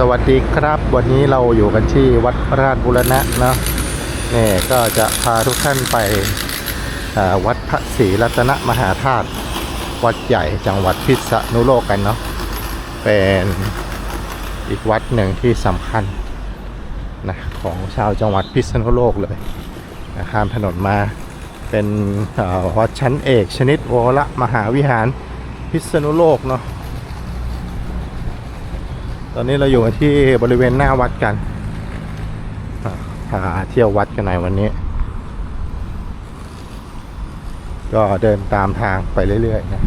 สวัสดีครับวันนี้เราอยู่กันที่วัดราชบุรณะเนาะนี่ก็จะพาทุกท่านไปวัดพระศรีรัตนมหาธาตุวัดใหญ่จังหวัดพิษณุโลกกันเนาะเป็นอีกวัดหนึ่งที่สำคัญนะของชาวจังหวัดพิษณุโลกเลยนะข้ามถนนมาเป็นวัดชั้นเอกชนิดวรมหาวิหารพิษณุโลกเนาะ ตอนนี้เราอยู่ที่บริเวณหน้าวัดกันพาเที่ยววัดกันหน่อยวันนี้ ก็เดินตามทางไปเรื่อยๆนะ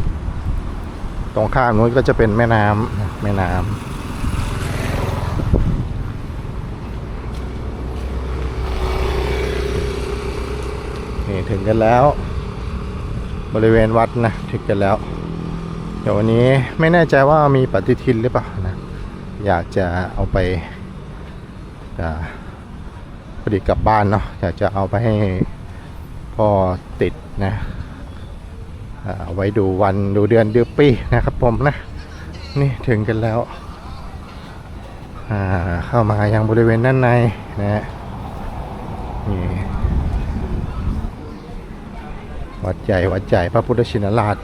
ตรงข้ามนู้นก็จะเป็นแม่น้ำแม่น้ำนี่ถึงกันแล้ว บริเวณวัดนะถึงกันแล้ว เดี๋ยววันนี้ไม่แน่ใจว่ามีปฏิทินหรือเปล่านะ อยากจะเอาไปอ่าพอดีกลับบ้านเนาะอยากจะเอาไปให้พ่อติดนะเอาไว้ดูวันดูเดือนดูปีนะครับผมนะ นี่ถึงกันแล้วเข้ามายังบริเวณด้านในนะฮะนี่วัดใหญ่วัดใหญ่พระพุทธชินราช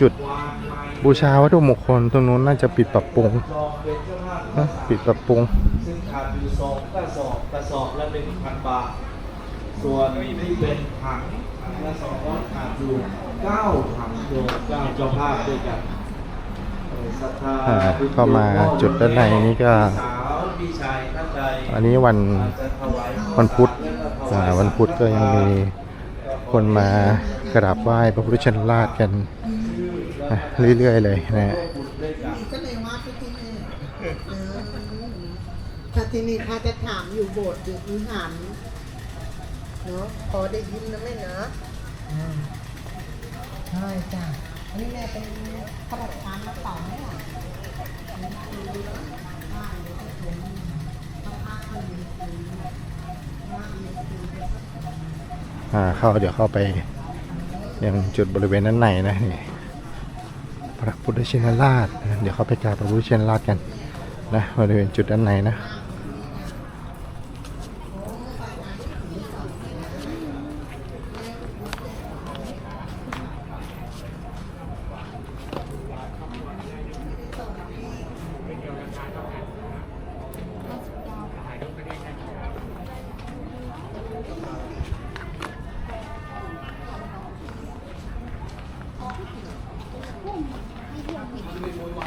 จุด บูชาวัตถุมงคลตรงนู้นน่าจะปิดปรับปรุงซองเป็นเจ้าภาพนะปิดปรับปรุงซึ่งขาดอยู่สองกระสอบกระสอบละเป็นพันบาท ส่วนที่เป็นถังถังละสองร้อยขาดอยู่เก้าถังโยมเก้าเจ้าภาพด้วยกันเอ่อศรัทธาอ่าเข้ามาจุดด้านในนี้ก็พี่สาวพี่ชายท่านใดอันนี้วันอาจจะถวายข้าววันพุธสารอ่าและถายวันพุธก็ยังมีคนมากราบไหว้พระพุทธชินราชกันนะ เรื่อยๆเลยนะฮะก็เลยว่าที่นี่ถ้าที่นี่ถ้าจะถามอยู่โบสถ์อยู่วิหารเนาะพอได้ยินนะแม่นะใช่จ้ะอันนี้แม่เป็นข้าราชการรับเป่าไหมล่ะอ่าเข้าเดี๋ยวเข้าไปยังจุดบริเวณด้นในนะนี่ พระพุทธชินราช เดี๋ยวเขาไปกราบพระพุทธชินราชกันนะบริเวณจุดด้านในนะ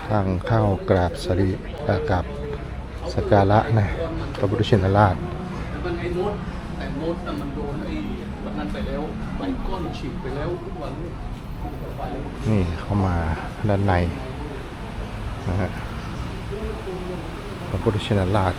ทางเข้ากราบสรีเอ่อกราบสการะนะพระพุทธชินราชแต่มันไอ้มดแต่มดน่ะมันโดนไอ้วันนั้นไปแล้วใบก้อนฉีกไปแล้วทุกวันนี่เข้ามาด้านในนะฮะพระพุทธชินราช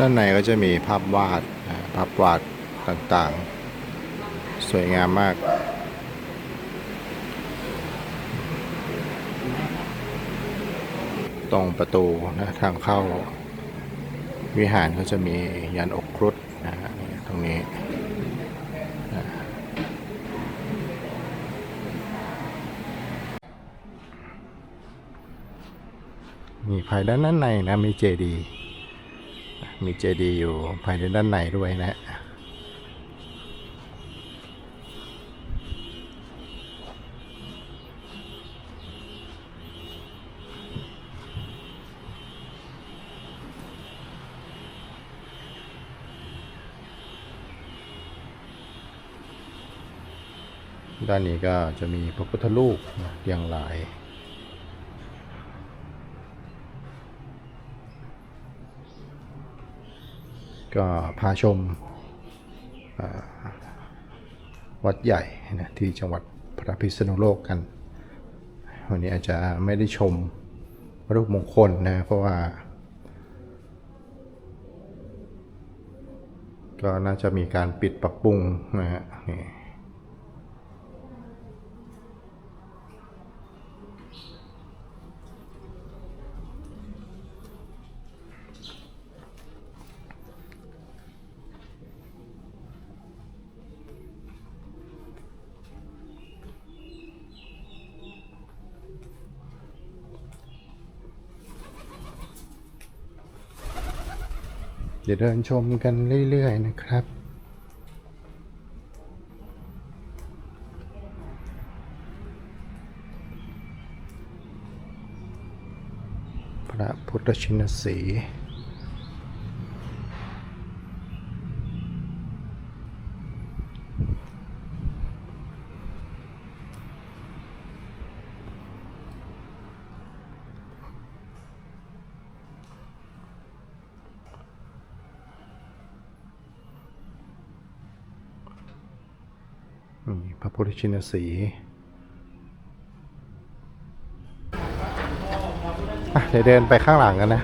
ด้านในก็จะมีภาพวาดภาพวาดต่างๆ สวยงามมาก ตรงประตูนะทางเข้า วิหารก็จะมียันอกครุฑนะฮะตรงนี้นะมีภายด้านในนะมีเจดีย์ มีเจดีย์อยู่ภายในด้านในด้วยนะด้านนี้ก็จะมีพระพุทธรูปเรียงราย ก็พาชมวัดใหญ่นะที่จังหวัดพระพิษณุโลกกัน วันนี้อาจจะไม่ได้ชมรูปมงคลนะเพราะว่า ก็น่าจะมีการปิดปรับปรุงนะฮะ จะเดี๋ยวเดินชมกันเรื่อย ๆ นะครับ พระพุทธชินสีห์ พระพุทธชินสีเดี๋ยวเดินไปข้างหลังกันนะ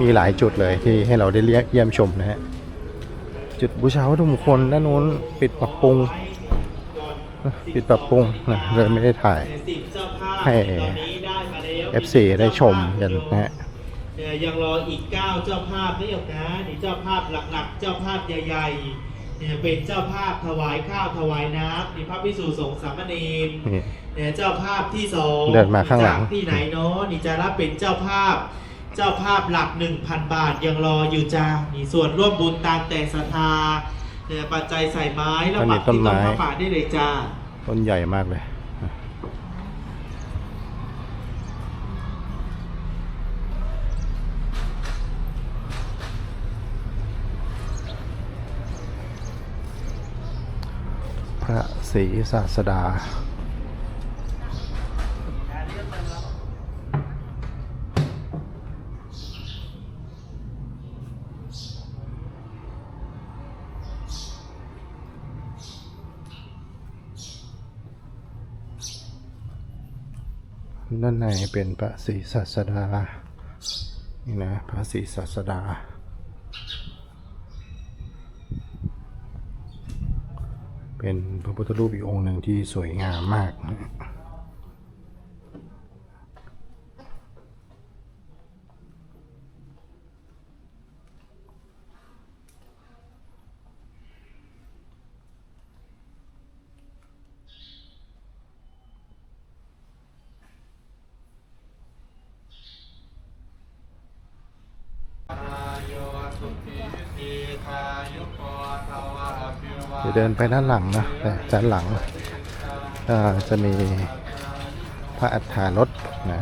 มีหลายจุดเลยที่ให้เราได้เรียกเยี่ยมชมนะฮะ จุดบูชาวัตถุมงคลด้านนู้นปิดปรับปรุง ปิดปรับปรุงนะเลยไม่ได้ถ่ายให้ตอนนี้ได้มาแล้ว FC ได้ชมกันนะฮะยังรออีก 9 เจ้าภาพนี่หรอกนะนี่เจ้าภาพหลักๆ เจ้าภาพใหญ่ๆ เนี่ยเป็นเจ้าภาพถวายข้าวถวายน้ำนี่พระพิสุสงฆ์สามเณรนี่ เนี่ยเจ้าภาพที่สองเดินมาข้างหลัง จกที่ไหนเนาะนี่จะรับเป็นเจ้าภาพ เจ้าภาพหลัก 1,000 บาทยังรออยู่จ้านี่ส่วนร่วมบุญตามแต่ศรัทธาเนี่ยปัจจัยใส่ไม้แล้วอันนี้ปักที่ต้ต้นนไม้พระป่าได้เลยจ้า ต้นใหญ่มากเลย พ ระศรีศาสดา ด้านในเป็นพระศรีศาสดา นี่นะ พระศรีศาสดา เป็นพระพุทธรูปอีกองค์หนึ่งที่สวยงามมากนะ เดี๋ยวเดินไปด้านหลังนะแต่ด้านหลังจะมีพระอัฏฐารถนะ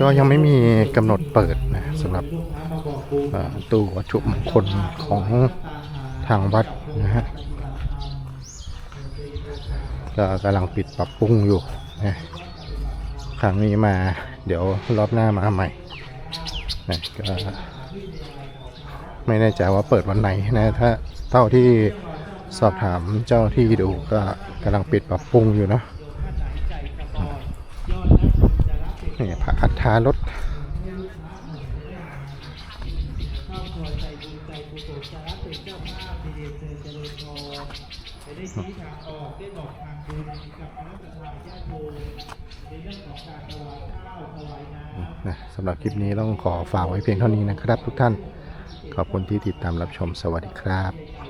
ก็ยังไม่มีกำหนดเปิดนะสำหรับตู้วัตถุมงคลของางวัดนะฮะก็กำลังปิดปรับปรุงอยู่นะครั้งนี้มาเดี๋ยวรอบหน้ามาใหม่นะก็ไม่แน่ใจว่าเปิดวันไหนนะถ้าเท่าที่สอบถามเจ้าที่ดูก็กำลังปิดปรับปรุงอยู่เนาะนี่พระอัฏฐารถ ใจกุศลสารับเป็นเจ้าภาพในเรียนเชิญเจริญพรจะได้ชี้ทางออกได้บอกทางบุญกับพระสัตยาญาติโยมในเรื่องของการถวายข้าวถวายน้ำนะสำหรับคลิปนี้ต้องขอฝากไว้เพียงเท่านี้นะครับ ทุกท่าน ขอบคุณที่ติดตามรับชมสวัสดีครับ